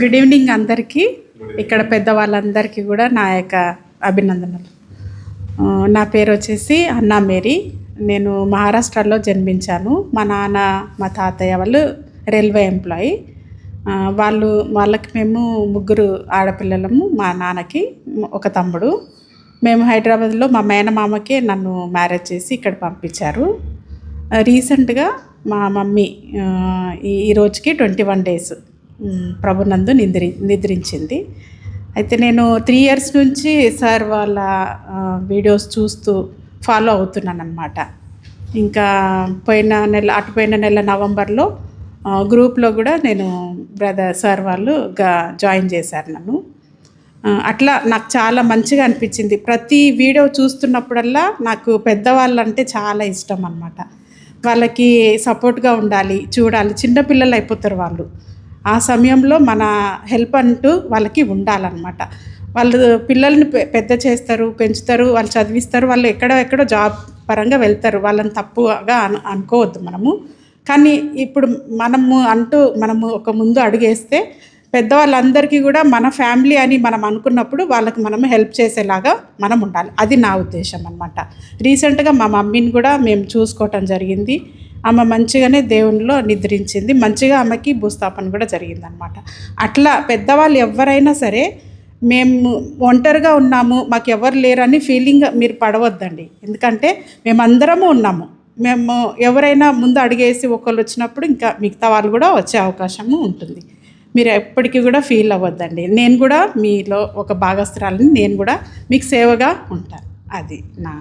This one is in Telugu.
గుడ్ ఈవినింగ్ అందరికీ. ఇక్కడ పెద్దవాళ్ళందరికీ కూడా నా యొక్క అభినందనలు. నా పేరు వచ్చేసి అన్నా మేరీ. నేను మహారాష్ట్రలో జన్మించాను. మా నాన్న మా తాతయ్య వాళ్ళు రైల్వే ఎంప్లాయీ. వాళ్ళు వాళ్ళకి మేము ముగ్గురు ఆడపిల్లలము మా నాన్నకి ఒక తమ్ముడు. మేము హైదరాబాద్లో మా మేనమామకే నన్ను మ్యారేజ్ చేసి ఇక్కడ పంపించారు. రీసెంట్గా మా మమ్మీ ఈ రోజుకి ట్వంటీ వన్ డేస్ ప్రభునందు నిద్రి నిద్రించింది. అయితే నేను త్రీ ఇయర్స్ నుంచి సార్ వాళ్ళ వీడియోస్ చూస్తూ ఫాలో అవుతున్నాను అనమాట ఇంకా పోయిన నెల అటు పోయిన నెల నవంబర్లో గ్రూప్లో కూడా నేను బ్రదర్ సార్ వాళ్ళు జాయిన్ చేశారు నన్ను. అట్లా నాకు చాలా మంచిగా అనిపించింది. ప్రతి వీడియో చూస్తున్నప్పుడల్లా నాకు పెద్దవాళ్ళు అంటే చాలా ఇష్టం అనమాట వాళ్ళకి సపోర్ట్గా ఉండాలి చూడాలి. చిన్నపిల్లలు అయిపోతారు వాళ్ళు. ఆ సమయంలో మన హెల్ప్ అంటూ వాళ్ళకి ఉండాలన్నమాట. వాళ్ళు పిల్లల్ని పెద్ద చేస్తారు పెంచుతారు వాళ్ళు చదివిస్తారు వాళ్ళు ఎక్కడో ఎక్కడో జాబ్ పరంగా వెళ్తారు. వాళ్ళని తప్పుగా అను అనుకోవద్దు మనము. కానీ ఇప్పుడు మనము అంటూ మనము ఒక ముందు అడుగేస్తే పెద్దవాళ్ళందరికీ కూడా మన ఫ్యామిలీ అని మనం అనుకున్నప్పుడు వాళ్ళకి మనం హెల్ప్ చేసేలాగా మనం ఉండాలి. అది నా ఉద్దేశం అనమాట రీసెంట్గా మా మమ్మీని కూడా మేము చూసుకోవటం జరిగింది. ఆమె మంచిగానే దేవునిలో నిద్రించింది. మంచిగా ఆమెకి భూస్థాపన కూడా జరిగిందనమాట అట్లా పెద్దవాళ్ళు ఎవరైనా సరే మేము ఒంటరిగా ఉన్నాము మాకు ఎవరు లేరని ఫీలింగ్ మీరు పడవద్దండి. ఎందుకంటే మేమందరము ఉన్నాము. మేము ఎవరైనా ముందు అడిగేసి ఒకళ్ళు వచ్చినప్పుడు ఇంకా మిగతా వాళ్ళు కూడా వచ్చే అవకాశము ఉంటుంది. మీరు ఎప్పటికీ కూడా ఫీల్ అవ్వద్దండి. నేను కూడా మీలో ఒక భాగస్త్రాలని నేను కూడా మీకు సేవగా ఉంటాను. అది నా